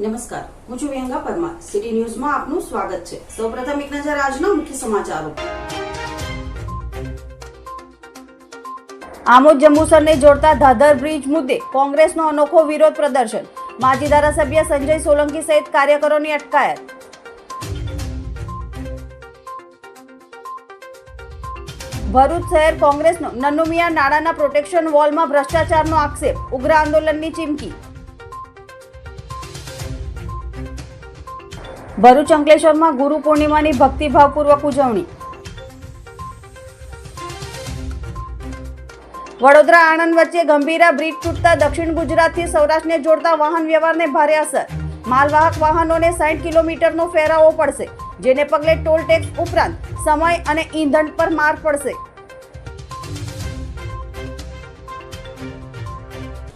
નમસ્કાર. હું છું વિહંગા પરમાર. સિટી ન્યૂઝમાં આપનું સ્વાગત છે. સૌપ્રથમ એક નજર આજના મુખ્ય સમાચારો. આમોદ જંબુસરને જોડતા ધાધર બ્રિજ મુદ્દે કોંગ્રેસનો અનોખો વિરોધ પ્રદર્શન. માજી ધારાસભ્ય સંજય સોલંકી સહિત કાર્યકરોની અટકાયત. ભરૂચ શહેર કોંગ્રેસનો નન્નુમિયા નાણાના પ્રોટેક્શન વોલમાં ભ્રષ્ટાચારનો આક્ષેપ. ઉગ્ર આંદોલનની ચીમકી. ભરૂચ અંકલેશ્વરમાં ગુરુ પૂર્ણિમાની ભક્તિભાવપૂર્વક ઉજવણી. વડોદરા આણંદ વચ્ચે ગંભીરા બ્રિજ તૂટતા દક્ષિણ ગુજરાતથી સૌરાષ્ટ્રને જોડતા વાહન વ્યવહારને ભારે અસર. માલવાહક વાહનોને સાઠ કિલોમીટરનો ફેરાવો પડશે, જેને પગલે ટોલ ટેક્સ ઉપરાંત સમય અને ઈંધણ પર માર પડશે.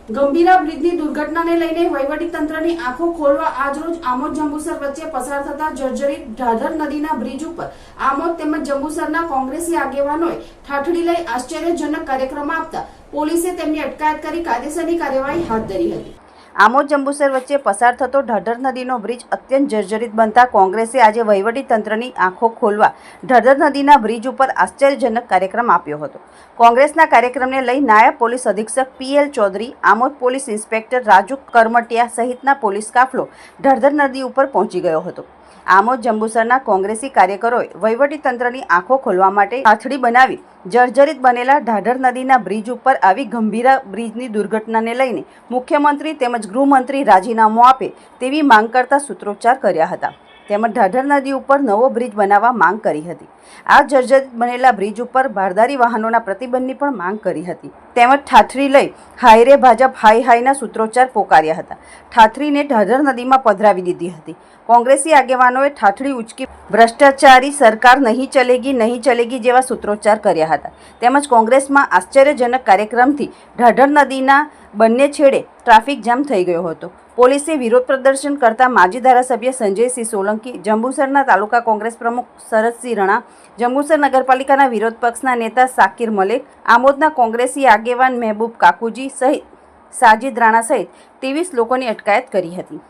ગંભીરા બ્રિજની દુર્ઘટનાને લઈને વહીવટી તંત્રની આંખો ખોલવા આજરોજ આમોદ જંબુસર વચ્ચે પસાર થતા જર્જરિત ઢાઢર નદીના બ્રિજ ઉપર આમોદ તેમજ જંબુસરના કોંગ્રેસી આગેવાનોએ ઠાઠડી લઈ આશ્ચર્યજનક કાર્યક્રમ આપતા પોલીસે તેમની અટકાયત કરી કાયદેસરની કાર્યવાહી હાથ ધરી હતી. આમોદ જંબુસર વચ્ચે પસાર થતો ઢઢર નદીનો બ્રિજ અત્યંત જર્જરિત બનતા કોંગ્રેસે આજે વહીવટી તંત્રની આંખો ખોલવા ઢઢર નદીના બ્રિજ ઉપર આશ્ચર્યજનક કાર્યક્રમ આપ્યો હતો. કોંગ્રેસના કાર્યક્રમને લઈ નાયબ પોલીસ અધિક્ષક P L Chaudhary, Amod police inspector Raju Karamtiya સહિતના પોલીસ કાફલો ઢઢર નદી ઉપર પહોંચી ગયો હતો. આમોદ જંબુસરના કોંગ્રેસી કાર્યકરોએ વહીવટી તંત્રની આંખો ખોલવા માટે આથડી બનાવી જર્જરિત બનેલા ઢાઢર નદીના બ્રિજ ઉપર આવી ગંભીર બ્રિજની દુર્ઘટનાને લઈને મુખ્યમંત્રી તેમજ ગૃહમંત્રી રાજીનામું આપે તેવી માંગ કરતા સૂત્રોચ્ચાર કર્યા હતા. તેમજ ઢાઢર નદી ઉપર નવો બ્રિજ બનાવવા માંગ કરી હતી. આ જર્જરિત બનેલા બ્રિજ ઉપર ભારદારી વાહનોના પ્રતિબંધની પણ માંગ કરી હતી. તેમજ ઠાઠરી લઈ હાયરે ભાજપ હાઈ હાઈના સૂત્રોચ્ચાર પોકાર્યા હતા. ઠાઠરીને ઢાઢર નદીમાં પધરાવી દીધી હતી. કોંગ્રેસી આગેવાનોએ ઠાઠડી ઉચકી ભ્રષ્ટાચારી સરકાર નહીં ચલેગી નહીં ચલેગી જેવા સૂત્રોચ્ચાર કર્યા હતા. તેમજ કોંગ્રેસમાં આશ્ચર્યજનક કાર્યક્રમથી ઢાઢર નદીના બંને છેડે ટ્રાફિક જામ થઈ ગયો હતો. પોલીસે વિરોધ પ્રદર્શન કરતા માજી ધારાસભ્ય સંજયસિંહ સોલંકી, જંબુસરના તાલુકા કોંગ્રેસ પ્રમુખ શરદસિંહ રણા, જંબુસર નગરપાલિકાના વિરોધ પક્ષના નેતા સાકિર મલેક, આમોદના કોંગ્રેસી આગેવાન મહેબૂબ કાકુજી સહિત સાજિદ રાણા સહિત ત્રેવીસ લોકોની અટકાયત કરી હતી.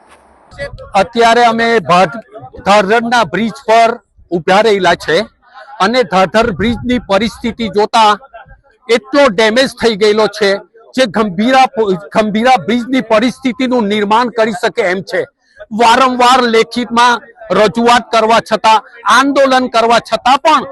અત્યારે અમે ધારધરના બ્રિજ પર ઊભા રહેલા છે અને ધાધર બ્રિજની પરિસ્થિતિ જોતા એટલો ડેમેજ થઈ ગયેલો છે જે ગંભીરા ગંભીરા બ્રિજની પરિસ્થિતિનું નિર્માણ કરી શકે એમ છે. વારંવાર લેખિતમાં રજૂઆત કરવા છતાં, આંદોલન કરવા છતાં પણ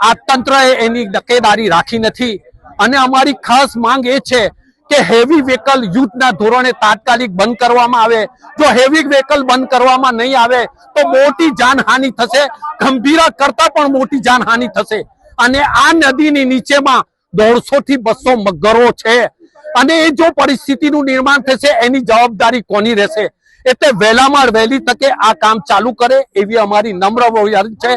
આ તંત્રએ એની ડકેદારી રાખી નથી. અને અમારી ખાસ માંગ એ છે કે હેવી વ્હીકલ યુદ્ધના ધોરણે તાત્કાલિક બંધ કરવામાં આવે. જો હેવી વ્હીકલ બંધ કરવામાં નહીં આવે, તો મોટી જાનહાનિ થશે. ગંભીરા કરતા પણ મોટી જાનહાનિ થશે. અને આ નદીની નીચેમાં દોઢસો થી બસો મગરો છે. અને એ જો પરિસ્થિતિનું નિર્માણ થશે, એની જવાબદારી કોની રહેશે? એટલે વહેલામાં વહેલી તકે આ કામ ચાલુ કરે એવી અમારી નમ્ર છે.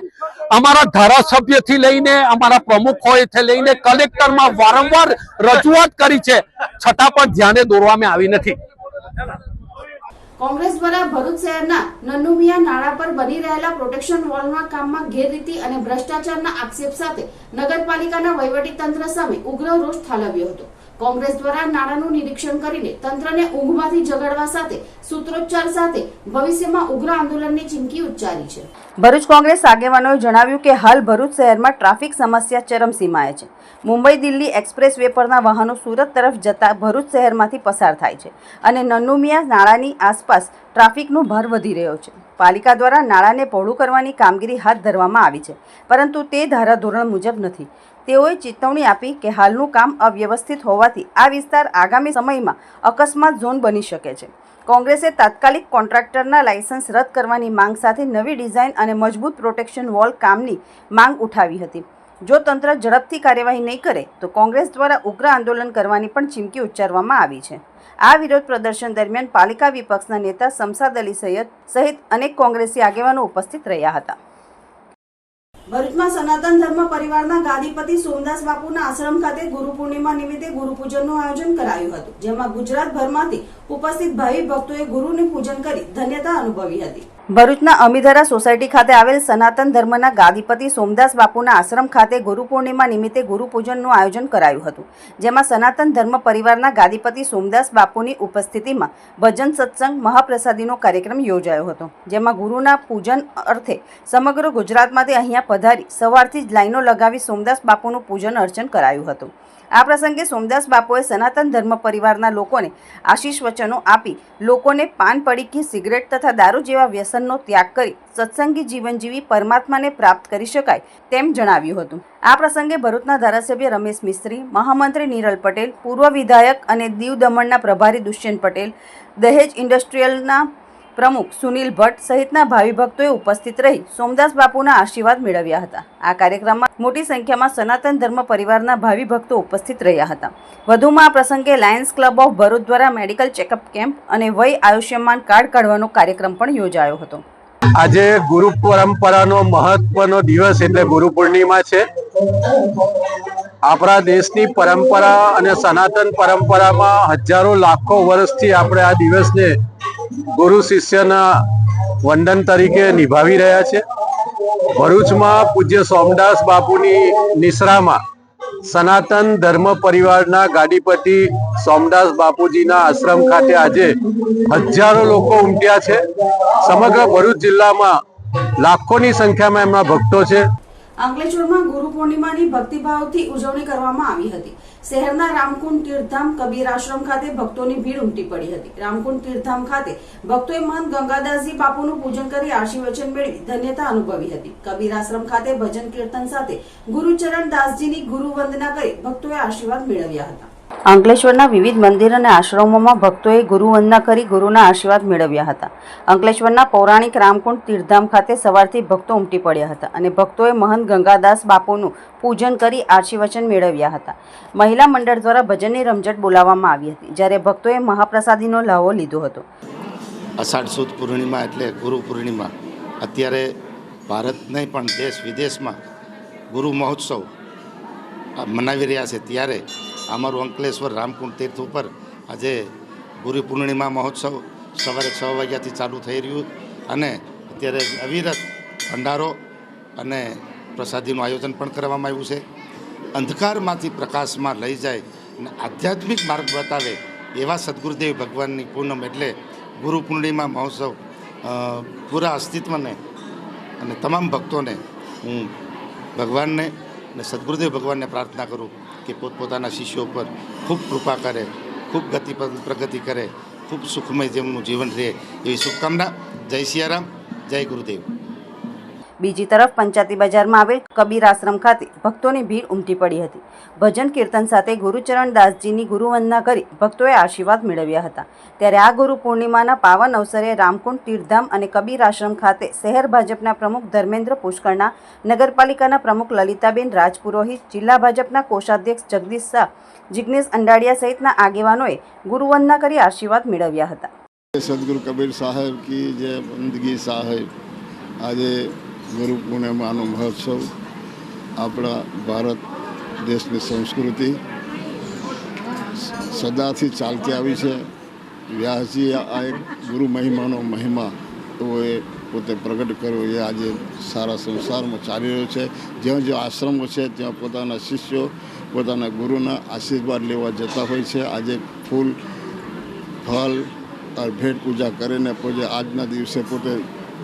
અમારા ધારાસભ્યથી લઈને અમારા પ્રમુખોથી લઈને કલેક્ટરમાં વારંવાર રજૂઆત કરી છે. છતાં પણ ધ્યાને દોરવામાં આવી નથી. કોંગ્રેસ દ્વારા ભરૂચ શહેરના નન્નુમિયા નાળા પર બની રહેલા પ્રોટેક્શન વોલના કામમાં ગેરરીતિ અને ભ્રષ્ટાચારના આક્ષેપ સાથે નગરપાલિકાના વહીવટી તંત્ર સામે ઉગ્ર રોષ ઠાલવ્યો હતો. કોંગ્રેસ દ્વારા નાણાંનું નિરીક્ષણ કરીને તંત્રને ઊંઘમાંથી જગાડવા સાથે, સૂત્રોચ્ચાર સાથે ભવિષ્યમાં ઉગ્ર આંદોલનની ચીમકી ઉચ્ચારી છે. ભરૂચ કોંગ્રેસ આગેવાનોએ જણાવ્યું કે હાલ ભરૂચ શહેરમાં ટ્રાફિક સમસ્યા ચરમસીમાએ છે. મુંબઈ દિલ્હી એક્સપ્રેસ વે પરના વાહનો સુરત તરફ જતા ભરૂચ શહેરમાંથી પસાર થાય છે અને નન્નુમિયા નાળાની આસપાસ ટ્રાફિકનો ભાર વધી રહ્યો છે. પાલિકા દ્વારા નાળાને પહોળું કરવાની કામગીરી હાથ ધરવામાં આવી છે, પરંતુ તે ધારાધોરણ મુજબ નથી. તેઓએ ચેતવણી આપી કે હાલનું કામ અવ્યવસ્થિત હોવાથી આ વિસ્તાર આગામી સમયમાં અકસ્માત ઝોન બની શકે છે. કોંગ્રેસે તાત્કાલિક કોન્ટ્રાક્ટરના લાયસન્સ રદ કરવાની માંગ સાથે નવી ડિઝાઇન અને મજબૂત પ્રોટેક્શન વોલ કામની માંગ ઉઠાવી હતી. જો તંત્ર ઝડપથી કાર્યવાહી નહીં કરે, તો કોંગ્રેસ દ્વારા ઉગ્ર આંદોલન કરવાની પણ ચીમકી ઉચ્ચારવામાં આવી છે. આ વિરોધ પ્રદર્શન દરમિયાન પાલિકા વિપક્ષના નેતા શમસાદ અલી સૈયદ સહિત અનેક કોંગ્રેસી આગેવાનો ઉપસ્થિત રહ્યા હતા. ભરૂચમાં સનાતન ધર્મ પરિવારના ગાદીપતિ સોમદાસ બાપુના આશ્રમ ખાતે ગુરુ પૂર્ણિમા નિમિત્તે ગુરુ આયોજન કરાયું હતું, જેમાં ગુજરાતભરમાંથી ઉપસ્થિત ભાવિ ભક્તોએ ગુરુને પૂજન કરી ધન્યતા અનુભવી હતી. ભરૂચના અમીધરા સોસાયટી ખાતે આવેલ સનાતન ધર્મના ગાદીપતિ સોમદાસ બાપુના આશ્રમ ખાતે ગુરુ પૂર્ણિમા નિમિત્તે ગુરુપૂજનનું આયોજન કરાયું હતું, જેમાં સનાતન ધર્મ પરિવારના ગાદીપતિ સોમદાસ બાપુની ઉપસ્થિતિમાં ભજન સત્સંગ, મહાપ્રસાદીનો કાર્યક્રમ યોજાયો હતો, જેમાં ગુરુના પૂજન અર્થે સમગ્ર ગુજરાતમાંથી અહીંયા પધારી સવારથી જ લાઈનો લગાવી સોમદાસ બાપુનું પૂજન અર્ચન કરાયું હતું. આ પ્રસંગે સોમદાસ બાપુએ સનાતન ધર્મ પરિવારના લોકોને આશીષ વચનો આપી લોકોને પાન પડીકી સિગરેટ તથા દારૂ જેવા વ્યસનનો ત્યાગ કરી સત્સંગી જીવન જીવી પરમાત્માને પ્રાપ્ત કરી શકાય તેમ જણાવ્યું હતું. આ પ્રસંગે ભરૂચના ધારાસભ્ય રમેશ મિસ્ત્રી, મહામંત્રી નીરલ પટેલ, પૂર્વ વિધાયક અને દીવ દમણના પ્રભારી દુષ્યંત પટેલ, દહેજ ઇન્ડસ્ટ્રીયલના પ્રમુખ સુનિલ ભટ્ટ સહિતના ભાવિ ભક્તોએ ઉપસ્થિત રહી સોમદાસ બાપુના આશીર્વાદ મેળવ્યા હતા. આ કાર્યક્રમમાં મોટી સંખ્યામાં સનાતન ધર્મ પરિવારના ભાવિ ભક્તો ઉપસ્થિત રહ્યા હતા. વધુમાં આ પ્રસંગે લાયન્સ ક્લબ ઓફ ભરૂચ દ્વારા મેડિકલ ચેકઅપ કેમ્પ અને વય આયુષ્યમાન કાર્ડ કાઢવાનો કાર્યક્રમ પણ યોજાયો હતો. આજે ગુરુ પરંપરાનો મહત્વનો દિવસ એટલે ગુરુ પૂર્ણિમા છે. આપણા દેશની પરંપરા અને સનાતન પરંપરામાં હજારો લાખો વર્ષથી આપણે આ દિવસને ગુરુ શિષ્યના વંદન તરીકે નિભાવી રહ્યા છે. ભરૂચમાં પૂજ્ય સોમદાસ બાપુની નિશ્રામાં સનાતન ધર્મ પરિવારના ગાડીપતિ સોમદાસ બાપુજીના આશ્રમ ખાતે આજે હજારો લોકો ઉમટ્યા છે. સમગ્ર ભરૂચ જિલ્લામાં લાખોની સંખ્યામાં એમના ભક્તો છે. અંકલેશ્વરમાં ગુરુ પૂર્ણિમાની ભક્તિભાવથી ઉજવણી કરવામાં આવી હતી. શહેરના રામકુંડ તીર્થધામ કબીર આશ્રમ ખાતે ભક્તોની ભીડ ઉમટી પડી હતી. રામકુંડ તીર્થધામ ખાતે ભક્તોએ મહંત ગંગાદાસજી બાપુનું પૂજન કરી આશીર્વચન મેળવી ધન્યતા અનુભવી હતી. કબીર આશ્રમ ખાતે ભજન કીર્તન સાથે ગુરુચરણ દાસજીની ગુરુ વંદના કરી ભક્તોએ આશીર્વાદ મેળવ્યા હતા. અંકલેશ્વરના વિવિધ મંદિર અને આશ્રમોમાં ભક્તોએ ગુરુવંદના કરી ગુરુના આશીર્વાદ મેળવ્યા હતા. અંકલેશ્વરના પૌરાણિક રામકુંડ તીર્થધામ ખાતે સવારથી ભક્તો ઉમટી પડ્યા હતા અને ભક્તોએ મહંત ગંગાદાસ બાપુનું પૂજન કરી આશીર્વચન મેળવ્યા હતા. મહિલા મંડળ દ્વારા ભજનની રમઝટ બોલાવવામાં આવી હતી, જ્યારે ભક્તોએ મહાપ્રસાદીનો લાવો લીધો હતો. અષાઢ સુદ પૂર્ણિમા એટલે ગુરુ પૂર્ણિમા. અત્યારે ભારત નહીં, પણ દેશ વિદેશમાં ગુરુ મહોત્સવ મનાવી રહ્યા છે. ત્યારે અમારું અંકલેશ્વર રામકુંડ તીર્થ ઉપર આજે ગુરુ પૂર્ણિમા મહોત્સવ સવારે છ વાગ્યાથી ચાલુ થઈ રહ્યું અને અત્યારે અવિરત ભંડારો અને પ્રસાદીનું આયોજન પણ કરવામાં આવ્યું છે. અંધકારમાંથી પ્રકાશમાં લઈ જાય અને આધ્યાત્મિક માર્ગ બતાવે એવા સદગુરુદેવ ભગવાનની પૂનમ એટલે ગુરુ પૂર્ણિમા મહોત્સવ પૂરા અસ્તિત્વને અને તમામ ભક્તોને હું ભગવાનને અને સદગુરુદેવ ભગવાનને પ્રાર્થના કરું કે પોતપોતાના શિષ્યો પર ખૂબ કૃપા કરે, ખૂબ ગતિ પ્રગતિ કરે, ખૂબ સુખમય જેમનું જીવન રહે એવી શુભકામના. જય સિયારામ, જય ગુરુદેવ. બીજી તરફ પંચાતી બજારમાં આવેલ કબીર આશ્રમ ખાતે ભક્તોની ભીડ ઉમટી પડી હતી. ભજન કીર્તન સાથે ગુરુચરણ દાસજીની ગુરુવંદના કરી ભક્તોએ આશીર્વાદ મેળવ્યા હતા. ત્યારે આ ગુરુ પૂર્ણિમાના પાવન અવસરે રામકુંડ તીર્થધામ અને કબીર આશ્રમ ખાતે શહેર ભાજપના પ્રમુખ ધર્મેન્દ્ર પુષ્કરના, નગરપાલિકાના પ્રમુખ લલિતાબેન રાજપુરોહિત, જિલ્લા ભાજપના કોષાધ્યક્ષ જગદીશ શાહ, જિગ્નેશ અંડાડિયા સહિતના આગેવાનોએ ગુરુવંદના કરી આશીર્વાદ મેળવ્યા હતા. સદગુરુ કબીર સાહેબ કી જય બંદગી સાહેબ. આજે ગુરુ પૂર્ણિમાનો મહોત્સવ આપણા ભારત દેશની સંસ્કૃતિ સદાથી ચાલતી આવી છે. વ્યાસજી આ એક ગુરુ મહિમાનો મહિમા એવો એ પોતે પ્રગટ કર્યો. એ આજે સારા સંસારમાં ચાલી રહ્યો છે. જ્યાં જ્યાં આશ્રમો છે, ત્યાં પોતાના શિષ્યો પોતાના ગુરુના આશીર્વાદ લેવા જતા હોય છે. આજે ફૂલ ફળ ભેટ પૂજા કરીને પોતે આજના દિવસે પોતે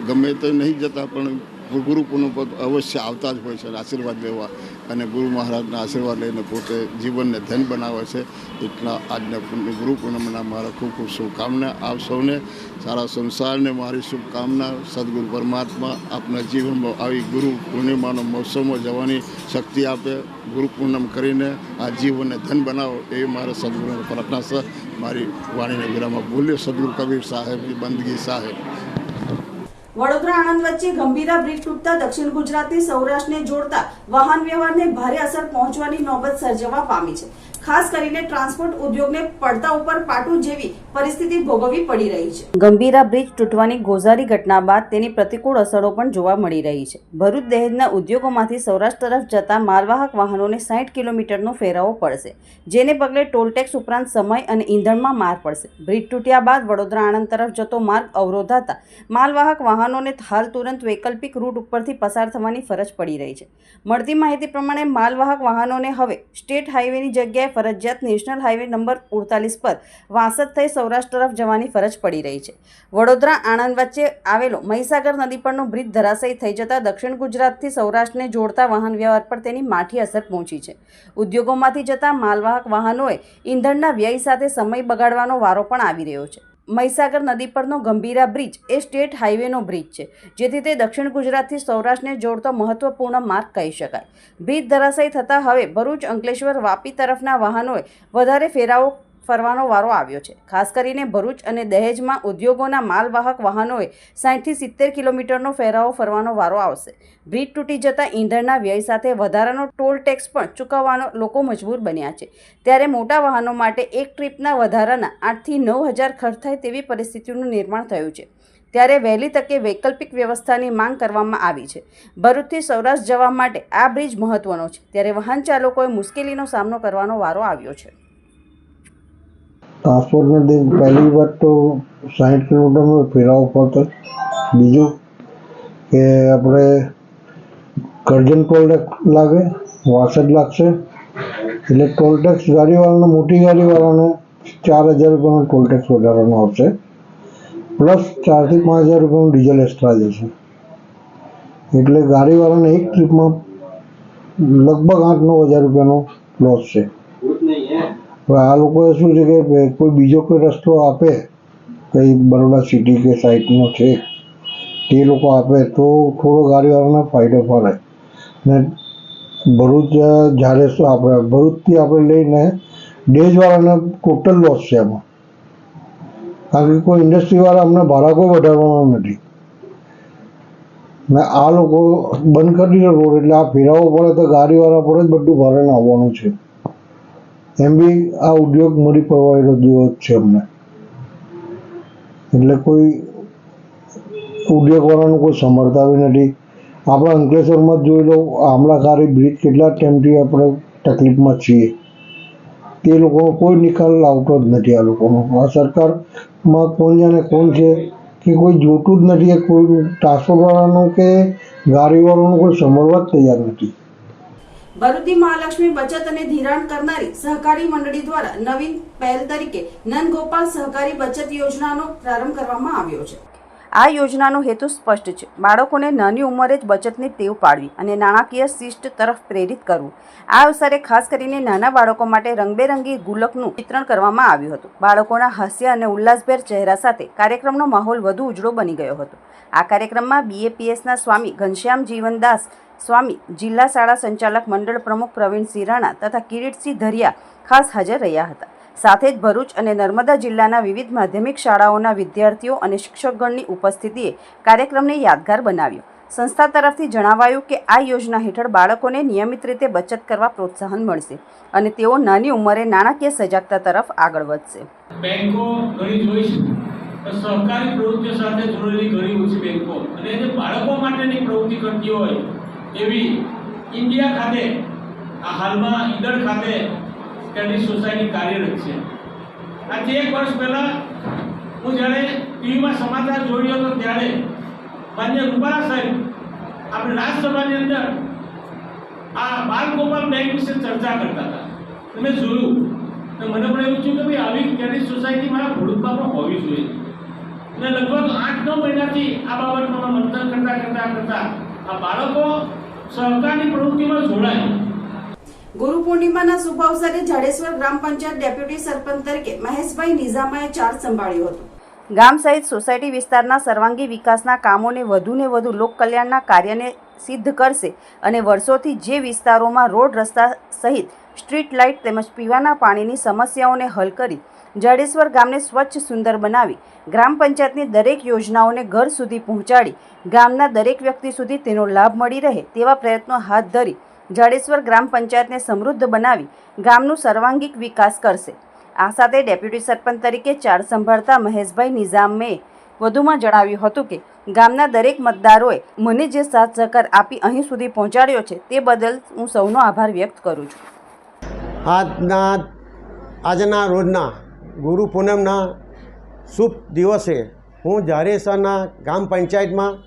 ગમે તો નહીં જતા, પણ ગુરુ પૂનમ પર અવશ્ય આવતા જ હોય છે આશીર્વાદ લેવા અને ગુરુ મહારાજના આશીર્વાદ લઈને પોતે જીવનને ધન બનાવે છે એટલા આજના પૂર્ણ- ગુરુ પૂનમના મારા ખૂબ ખૂબ શુભકામના આપ સૌને, સારા સંસારને મારી શુભકામના, સદગુરુ પરમાત્મા આપના જીવનમાં આવી ગુરુ પૂર્ણિમાનો મોસમમાં જવાની શક્તિ આપે ગુરુ પૂનમ કરીને આ જીવનને ધન બનાવો એ મારા સદગુરુને પ્રાર્થના છે. મારી વાણીને વિરામમાં બોલ્યો, સદગુરુ કબીર સાહેબની બંદગી સાહેબ. વડોદરા આણંદ વચ્ચે ગંભીરા બ્રિજ તૂટતા દક્ષિણ ગુજરાતથી સૌરાષ્ટ્રને જોડતા વાહન વ્યવહારને ભારે અસર પહોંચવાની નોબત સર્જવા પામી છે. ખાસ કરીને ટ્રાન્સપોર્ટ ઉદ્યોગને પડતા ઉપર પાટું જેવી પરિસ્થિતિ ભોગવવી પડી રહી છે. ગંભીરા બ્રિજ તૂટવાની ગોઝારી ઘટના બાદ તેની પ્રતિકૂળ અસરો પણ જોવા મળી રહી છે. ભરૂચ દહેજના ઉદ્યોગોમાંથી સૌરાષ્ટ્ર તરફ જતા માલવાહક વાહનોને સાઠ કિલોમીટરનો ફેરાવો પડશે, જેને પગલે ટોલટેક્સ ઉપરાંત સમય અને ઈંધણમાં માર પડશે. બ્રિજ તૂટ્યા બાદ વડોદરા આણંદ તરફ જતો માર્ગ અવરોધાતા માલવાહક વાહનોને હાલ તુરંત વૈકલ્પિક રૂટ ઉપરથી પસાર થવાની ફરજ પડી રહી છે. મળતી માહિતી પ્રમાણે માલવાહક વાહનોને હવે સ્ટેટ હાઈવેની જગ્યાએ ફરજિયાત નેશનલ હાઈવે નંબર ઉડતાલીસ પર વાસદ થઈ સૌરાષ્ટ્ર તરફ જવાની ફરજ પડી રહી છે. વડોદરા આણંદ વચ્ચે આવેલો મહીસાગર નદી પરનો બ્રિજ ધરાશયી થઈ જતાં દક્ષિણ ગુજરાતથી સૌરાષ્ટ્રને જોડતા વાહન વ્યવહાર પર તેની માઠી અસર પહોંચી છે. ઉદ્યોગોમાંથી જતા માલવાહક વાહનોએ ઈંધણના વ્યય સાથે સમય બગાડવાનો વારો પણ આવી રહ્યો છે. મહીસાગર નદી પરનો ગંભીરા બ્રિજ એ સ્ટેટ હાઈવેનો બ્રિજ છે. જેથી તે દક્ષિણ ગુજરાતથી સૌરાષ્ટ્રને જોડતો મહત્વપૂર્ણ માર્ગ કહી શકાય. બ્રિજ ધરાશયી થતાં હવે ભરૂચ અંકલેશ્વર વાપી તરફના વાહનોએ વધારે ફેરાવો ફરવાનો વારો આવ્યો છે. ખાસ કરીને ભરૂચ અને દહેજમાં ઉદ્યોગોના માલવાહક વાહનોએ સાઠથી સિત્તેર કિલોમીટરનો ફેરાવો ફરવાનો વારો આવશે. બ્રિજ તૂટી જતાં ઈંધણના વ્યય સાથે વધારાનો ટોલ ટેક્સ પણ ચૂકવવાનો લોકો મજબૂર બન્યા છે. ત્યારે મોટા વાહનો માટે એક ટ્રીપના વધારાના આઠથી નવ હજાર ખર્ચ થાય તેવી પરિસ્થિતિનું નિર્માણ થયું છે. ત્યારે વહેલી તકે વૈકલ્પિક વ્યવસ્થાની માંગ કરવામાં આવી છે. ભરૂચથી સૌરાષ્ટ્ર જવા માટે આ બ્રિજ મહત્વનો છે. ત્યારે વાહન ચાલકોએ મુશ્કેલીનો સામનો કરવાનો વારો આવ્યો છે. ટ્રાન્સપોર્ટને દે પહેલી વાત તો સાઠ કિલોમીટરનો ફેરાવો પડતો. બીજું કે આપણે કરજણ ટોલ ટેક્સ લાગે, વાસઠ લાગશે. એટલે ટોલ ટેક્સ ગાડીવાળાને, મોટી ગાડીવાળાને ચાર હજાર રૂપિયાનો ટોલ ટેક્સ વધારવાનો આવશે. પ્લસ ચારથી પાંચ હજાર રૂપિયાનું ડીઝલ એક્સ્ટ્રા જશે. એટલે ગાડીવાળાને એક ટ્રીપમાં લગભગ આઠ નવ હજાર રૂપિયાનો લોસ છે. હવે આ લોકોએ શું છે કે કોઈ બીજો કોઈ રસ્તો આપે, કંઈ બરોડા સિટી કે સાઈડનો છે, તે લોકો આપે, તો થોડો ગાડીવાળાને ફાયદો પડે. ને ભરૂચ જ્યારે શું આપણે, ભરૂચથી આપણે લઈને ડેજવાળાને ટોટલ લોસ છે એમાં. કારણ કે કોઈ ઇન્ડસ્ટ્રીવાળા અમને ભાડા કોઈ વધારવાના નથી. ને આ લોકો બંધ કરી દે રોડ, એટલે આ ફેરાવો પડે તો ગાડીવાળા પર જ બધું ભારણ આવવાનું છે. એમ બી આ ઉદ્યોગ મળી પડવાયેલો જ છે અમને. એટલે કોઈ ઉદ્યોગવાળાનું કોઈ સમર્થ બી નથી. આપણે અંકલેશ્વરમાં જોઈ લો આમલાકારી બ્રિજ કેટલા ટાઈમથી આપણે તકલીફમાં છીએ. તે લોકોનો કોઈ નિકાલ આવતો જ નથી આ લોકોનો. આ સરકારમાં કોણ જાણે કોણ છે કે કોઈ જોતું જ નથી, કોઈ ટ્રાન્સપોર્ટવાળાનું કે ગાડીવાળાનું કોઈ સમરવા જ તૈયાર નથી. ભરૂચની મહાલક્ષ્મી, બચત અને ધિરાણ કરનારી સહકારી મંડળી દ્વારા નવીન પહેલ તરીકે નંદગોપાલ સહકારી બચત યોજનાનો પ્રારંભ કરવામાં આવ્યો છે. આ યોજનાનો હેતુ સ્પષ્ટ છે. બાળકોને નાની ઉંમરે જ બચતની ટેવ પાડવી અને નાણાકીય શિષ્ટ તરફ પ્રેરિત કરવું. આ અવસરે ખાસ કરીને નાના બાળકો માટે રંગબેરંગી ગુલકનું વિતરણ કરવામાં આવ્યું હતું. બાળકોના હાસ્ય અને ઉલ્લાસભેર ચહેરા સાથે કાર્યક્રમનો માહોલ વધુ ઉજળો બની ગયો હતો. આ કાર્યક્રમમાં બીએપીએસના સ્વામી ઘનશ્યામ જીવનદાસ સ્વામી, જિલ્લા શાળા સંચાલક મંડળ પ્રમુખ પ્રવીણ સિરાણા તથા કિરીટસિંહ ધરિયા ખાસ હાજર રહ્યા હતા. સાથે જ ભરૂચ અને નર્મદા જિલ્લાના વિવિધ માધ્યમિક શાળાઓના વિદ્યાર્થીઓ અને શિક્ષકગણની ઉપસ્થિતિએ કાર્યક્રમને યાદગાર બનાવ્યો. સંસ્થા તરફથી જણાવાયું કે, આ યોજના હેઠળ બાળકોને નિયમિત રીતે બચત કરવા પ્રોત્સાહન મળશે અને તેઓ નાની ઉંમરે નાણાકીય સજાગતા તરફ આગળ વધશે. બેંકો સહકારી પ્રવૃત્તિઓ સાથે જોડેલી ઘણી ઓછી બેંકો. અને જે બાળકો માટેની પ્રવૃત્તિ કરતી હોય એવી ઇન્ડિયા ખાતે, આ હાલમાં ઈડર ખાતે સ્ટડી સોસાયટી કાર્યરત છે. આજે એક વર્ષ પહેલાં હું જ્યારે ટીવીમાં સમાચાર જોડ્યો હતો ત્યારે માન્ય રૂપાલા સાહેબ આપણે રાજ્યસભાની અંદર આ બાલગોપાલ બેંક વિશે ચર્ચા કરતા હતા. મેં જોયું તો મને પણ એવું થયું કે ભાઈ આવી ક્રેડિટ સોસાયટી મારા ભરૂચમાં પણ હોવી જોઈએ. અને લગભગ આઠ નવ મહિનાથી આ બાબતમાં મંથન કરતા કરતા કરતા આ બાળકો સહકારની પ્રવૃત્તિમાં જોડાય. ગુરુ પૂર્ણિમાના શુભ અવસરે જાડેશ્વર ગ્રામ પંચાયત ડેપ્યુટી સરપંચ તરીકે મહેશભાઈ નિઝામાએ ચાર્જ સંભાળ્યો હતો. ગામ સહિત સોસાયટી વિસ્તારના સર્વાંગી વિકાસના કામોને વધુને વધુ લોકકલ્યાણના કાર્યને સિદ્ધ કરશે અને વર્ષોથી જે વિસ્તારોમાં રોડ રસ્તા સહિત સ્ટ્રીટ લાઇટ તેમજ પીવાના પાણીની સમસ્યાઓને હલ કરી જાડેશ્વર ગામને સ્વચ્છ સુંદર બનાવી ગ્રામ પંચાયતની દરેક યોજનાઓને ઘર સુધી પહોંચાડી ગામના દરેક વ્યક્તિ સુધી તેનો લાભ મળી રહે તેવા પ્રયત્નો હાથ ધરી જાડેશ્વર ગ્રામ પંચાયતને સમૃદ્ધ બનાવી ગામનું સર્વાંગીક વિકાસ કરશે. આ સાથે ડેપ્યુટી સરપંચ તરીકે ચાર્જ સંભાળતા મહેશભાઈ નિઝામે વધુમાં જણાવ્યું હતું કે, ગામના દરેક મતદારોએ મને જે સાથ સહકાર આપી અહીં સુધી પહોંચાડ્યો છે તે બદલ હું સૌનો આભાર વ્યક્ત કરું છું. આજના આજના રોજના ગુરુ પૂનમના શુભ દિવસે હું ઝારેસરના ગામ પંચાયતમાં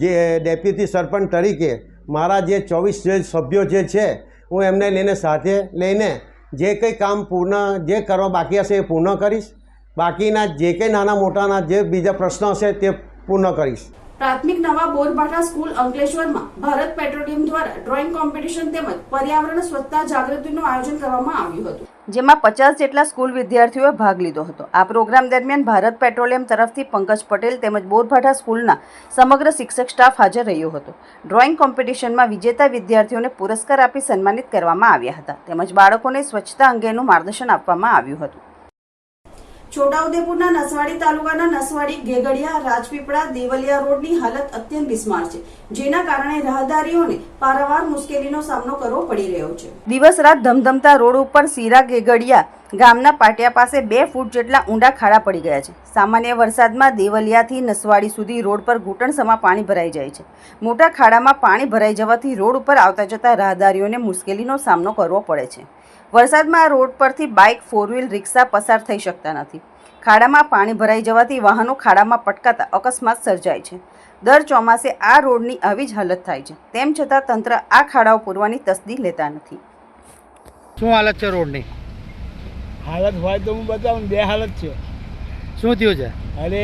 જે ડેપ્યુટી સરપંચ તરીકે મારા જે ચોવીસ જે સભ્યો જે છે, હું એમને લઈને સાથે લઈને જે કંઈ કામ પૂર્ણ જે કરવા બાકી હશે એ પૂર્ણ કરીશ. બાકીના જે કંઈ નાના મોટાના જે બીજા પ્રશ્નો હશે તે પૂર્ણ કરીશ. પ્રાથમિક નવા બોરભાઠા સ્કૂલ અંકલેશ્વરમાં ભારત પેટ્રોલિયમ દ્વારા ડ્રોઈંગ કોમ્પિટિશન તેમજ પર્યાવરણ સ્વચ્છતા જાગૃતિનું આયોજન કરવામાં આવ્યું હતું. જેમાં પચાસ જેટલા સ્કૂલ વિદ્યાર્થીઓએ ભાગ લીધો હતો. આ પ્રોગ્રામ દરમિયાન ભારત પેટ્રોલિયમ તરફથી પંકજ પટેલ તેમજ બોરભાઠા સ્કૂલના સમગ્ર શિક્ષક સ્ટાફ હાજર રહ્યો હતો. ડ્રોઈંગ કોમ્પિટિશનમાં વિજેતા વિદ્યાર્થીઓને પુરસ્કાર આપી સન્માનિત કરવામાં આવ્યા હતા. તેમજ બાળકોને સ્વચ્છતા અંગેનું માર્ગદર્શન આપવામાં આવ્યું હતું. છોટાઉદેપુરના નસવાડી તાલુકાના નસવાડી ગેગડિયા રાજપીપળા, દેવલિયા રોડની હાલત અત્યંત બિસ્માર છે, જેના કારણે રાહદારીઓને પારાવાર મુશ્કેલીનો સામનો કરવો પડી રહ્યો છે. દિવસ રાત ધમધમતા રોડ ઉપર સીરા ગેગડિયા ગામના પાટિયા પાસે બે ફૂટ જેટલા ઊંડા ખાડા પડી ગયા છે. સામાન્ય વરસાદમાં દેવલિયાથી નસવાડી સુધી રોડ પર ઘૂંટણસમાં પાણી ભરાઈ જાય છે. મોટા ખાડામાં પાણી ભરાઈ જવાથી રોડ ઉપર આવતા જતા રાહદારીઓને મુશ્કેલીનો સામનો કરવો પડે છે. વરસાદમાં રોડ પરથી બાઇક ફોર વ્હીલ રિક્ષા પસાર થઈ શકતા નથી. ખાડામાં પાણી ભરાઈ જવાથી વાહનો ખાડામાં પટકાતા અકસ્માત સર્જાય છે. દર ચોમાસે આ રોડની આવી જ હાલત થાય છે. તેમ છતાં તંત્ર આ ખાડાઓ પૂરવાની તસદી લેતા નથી. શું હાલત છે રોડની? હાલત હોય તો હું બતાવું બે હાલત છે. શું થયું છે? અરે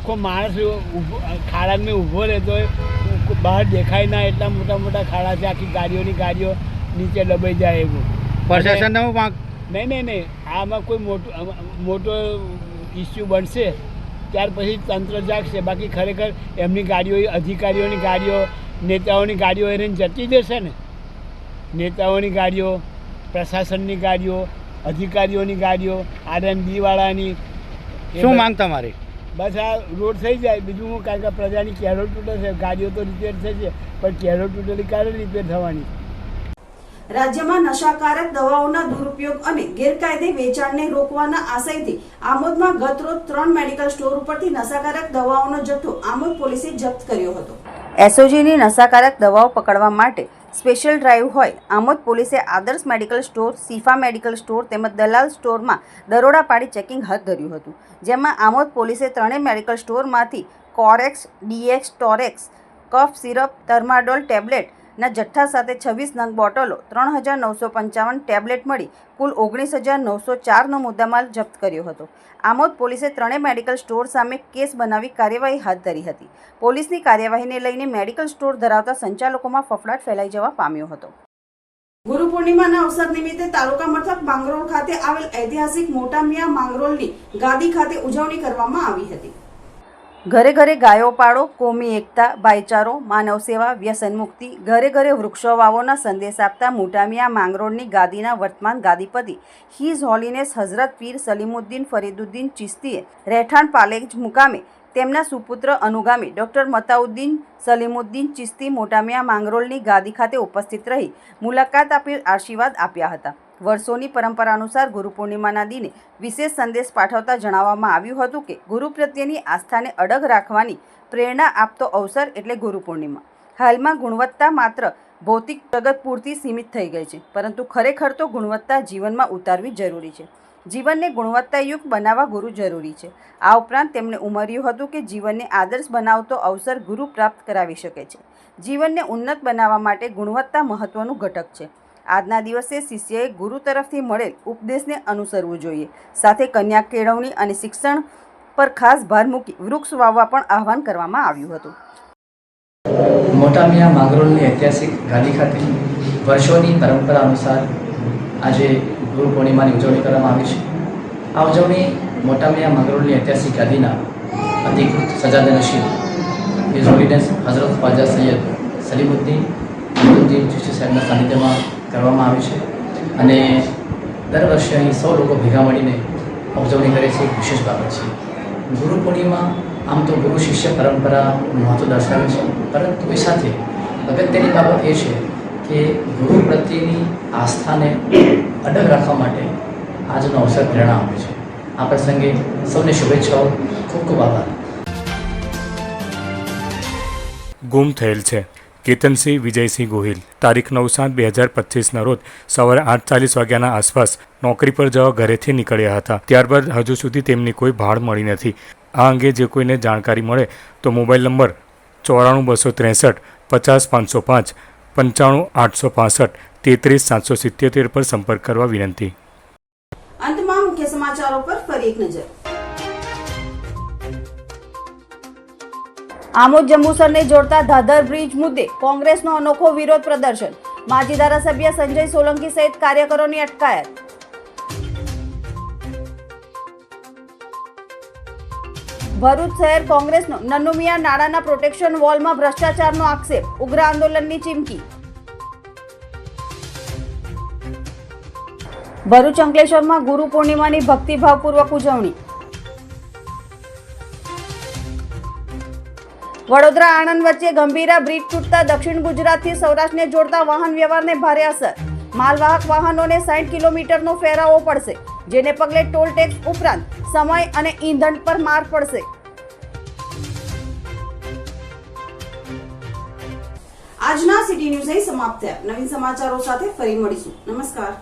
આખો માણસ ઊભો ખાડામાં ઊભો રહેતો હોય બહાર દેખાય ના એટલા મોટા મોટા ખાડા છે આખી ગાડીઓની ગાડીઓ નીચે દબાઈ જાય એવું. પ્રશાસનને હું માંગ નહીં નહીં નહીં. આમાં કોઈ મોટો મોટો ઇસ્યુ બનશે ત્યાર પછી તંત્ર જાગશે. બાકી ખરેખર એમની ગાડીઓ અધિકારીઓની ગાડીઓ નેતાઓની ગાડીઓ એને જતી જશે ને. નેતાઓની ગાડીઓ પ્રશાસનની ગાડીઓ અધિકારીઓની ગાડીઓ આરએનબીવાળાની શું માંગ તમારી? બસ આ રોડ થઈ જાય. બીજું હું કારણ કે પ્રજાની કેરો તૂટે છે. ગાડીઓ તો રિપેર થશે પણ કેરો તૂટેલી ક્યારે રિપેર થવાની રાજ્યમાં નશાકારક દવાઓના દુરુપયોગ અને ગેરકાયદે વેચાણને રોકવાના આશયથી આમોદમાં ગતરોજ ત્રણ મેડિકલ સ્ટોર ઉપરથી નશાકારક દવાઓનો જથ્થો આમોદ પોલીસે જપ્ત કર્યો હતો. એસઓજીની નશાકારક દવાઓ પકડવા માટે સ્પેશિયલ ડ્રાઈવ હોય, આમોદ પોલીસે Adarsh medical store Sifa medical store તેમજ દલાલ સ્ટોરમાં દરોડા પાડી ચેકિંગ હાથ ધર્યું હતું. જેમાં આમોદ પોલીસે ત્રણેય medical સ્ટોરમાંથી Corex, DX, Torex, cough syrup, Tramadol ટેબ્લેટના જથ્થા સાથે છવ્વીસ નંગ બોટલો, ત્રણ હજાર નવસો પંચાવન ટેબ્લેટ મળી, કુલ ઓગણીસ હજાર નવસો ચારનો મુદ્દામાલ જપ્ત કર્યો હતો. આમોદ પોલીસે ત્રણેય મેડિકલ સ્ટોર સામે કેસ બનાવી કાર્યવાહી હાથ ધરી હતી. પોલીસની કાર્યવાહીને લઈને મેડિકલ સ્ટોર ધરાવતા સંચાલકોમાં ફફડાટ ફેલાઈ જવા પામ્યો હતો. ગુરુ પૂર્ણિમાના અવસર નિમિત્તે તાલુકા મથક માંગરોળ ખાતે આવેલ ઐતિહાસિક મોટા મિયા માંગરોળની ગાદી ખાતે ઉજવણી કરવામાં આવી હતી. ઘરે ઘરે ગાયો પાડો કોમી એકતા, ભાઈચારો, માનવ સેવા, વ્યસન મુક્તિ, ઘરે ઘરે વૃક્ષો વાવોના સંદેશ આપતા મોટામિયા માંગરોળની ગાદીના વર્તમાન ગાદીપતિ. હિઝ હોલીનેસ હઝરત પીર સલીમુદ્દીન ફરીદુદ્દીન ચિસ્તીએ રહેઠાણ પાલેજ મુકામે તેમના સુપુત્ર અનુગામી ડૉક્ટર મતાઉદ્દીન સલીમુદ્દીન ચિસ્તી મોટામિયા માંગરોળની ગાદી ખાતે ઉપસ્થિત રહી મુલાકાત આપી આશીર્વાદ આપ્યા હતા. વર્ષોની પરંપરા અનુસાર ગુરુ પૂર્ણિમાના દિને વિશેષ સંદેશ પાઠવતા જણાવવામાં આવ્યું હતું કે ગુરુ પ્રત્યેની આસ્થાને અડગ રાખવાની પ્રેરણા આપતો અવસર એટલે ગુરુ પૂર્ણિમા. હાલમાં ગુણવત્તા માત્ર ભૌતિક પ્રગત પૂરતી સીમિત થઈ ગઈ છે, પરંતુ ખરેખર તો ગુણવત્તા જીવનમાં ઉતારવી જરૂરી છે. જીવનને ગુણવત્તાયુક્ત બનાવવા ગુરુ જરૂરી છે. આ ઉપરાંત તેમણે ઉમેર્યું હતું કે જીવનને આદર્શ બનાવતો અવસર ગુરુ પ્રાપ્ત કરાવી શકે છે. જીવનને ઉન્નત બનાવવા માટે ગુણવત્તા મહત્વનું ઘટક છે. આજના દિવસે શિષ્યએ ગુરુ તરફથી મળેલ ઉપદેશને અનુસરવું જોઈએ. સાથે કન્યા કેળવણી અને શિક્ષણ પર ખાસ ભાર મૂકી વૃક્ષ વાવવા પણ આહવાન કરવામાં આવ્યું હતું. મોટા મિયા માંગરોળની ઐતિહાસિક ગાદી ખાતે વર્ષોની પરંપરા અનુસાર આજે ગુરુ પૂર્ણિમાની ઉજવણી કરવામાં આવી છે. આ ઉજવણી મોટા મિયા માંગરોળની ઐતિહાસિક ગાદીના અધિકૃત સજાદનશીલ હિઝ હોલીનેસ હઝરત ખ્વાજા સૈયદ સલીમુદ્દીન અમરુદ્દીન ચિશ્તી સાહેબના સાનિધ્યમાં કરવામાં આવે છે. અને દર વર્ષે અહીં સૌ લોકો ભેગા મળીને ઉજવણી કરે છે, એક વિશેષ બાબત છે. ગુરુ પૂર્ણિમા આમ તો ગુરુ શિષ્ય પરંપરાનું મહત્વ દર્શાવે છે. પરંતુ એ સાથે અગત્યની બાબત એ છે કે ગુરુ પ્રત્યેની આસ્થાને અડગ રાખવા માટે આજનો અવસર પ્રેરણા આપે છે. આ પ્રસંગે સૌને શુભેચ્છાઓ. ખૂબ ખૂબ આભાર. ગુમ થયેલ છે. કેતનસિંહ વિજયસિંહ ગોહિલ. તારીખ નવ સાત બે હજાર પચીસના રોજ સવારે આઠ ચાલીસ વાગ્યાના આસપાસ નોકરી પર જવા ઘરેથી નીકળ્યા હતા. ત્યારબાદ હજુ સુધી તેમની કોઈ ભાળ મળી નથી. આ અંગે જે કોઈને જાણકારી મળે તો મોબાઈલ નંબર ચોરાણું બસો ત્રેસઠ પચાસ પાંચસો પાંચ પંચાણું આઠસો પાસઠ તેત્રીસ સાતસો સિત્યોતેર પર સંપર્ક કરવા વિનંતી. અંતમાં મુખ્ય સમાચારો પર ફરી એક નજર. આમોદ જંબુસરને જોડતા ધાધર બ્રિજ મુદ્દે કોંગ્રેસનો અનોખો વિરોધ પ્રદર્શન. માજી ધારાસભ્ય સંજય સોલંકી સહિત કાર્યકરોની અટકાયત. ભરૂચ શહેર કોંગ્રેસનો નન્નુમિયા નાણાના પ્રોટેક્શન વોલમાં ભ્રષ્ટાચારનો આક્ષેપ, ઉગ્ર આંદોલનની ચીમકી. ભરૂચ અંકલેશ્વરમાં ગુરુ પૂર્ણિમાની ભક્તિભાવપૂર્વક ઉજવણી. વડોદરા આણંદ વચ્ચે ગંભીરા બ્રિજ તૂટતા દક્ષિણ ગુજરાતથી સૌરાષ્ટ્રને જોડતા વાહન વ્યવહારને ભારે અસર. માલવાહક વાહનોને સાઠ કિલોમીટરનો ફેરાવો પડશે, જેને પગલે ટોલ ટેક્સ ઉપરાંત સમય અને ઈંધણ પર માર પડશે. આજના સિટી ન્યૂઝ અહીં સમાપ્ત થયા. નવીન સમાચારો સાથે ફરી મળીશું. નમસ્કાર.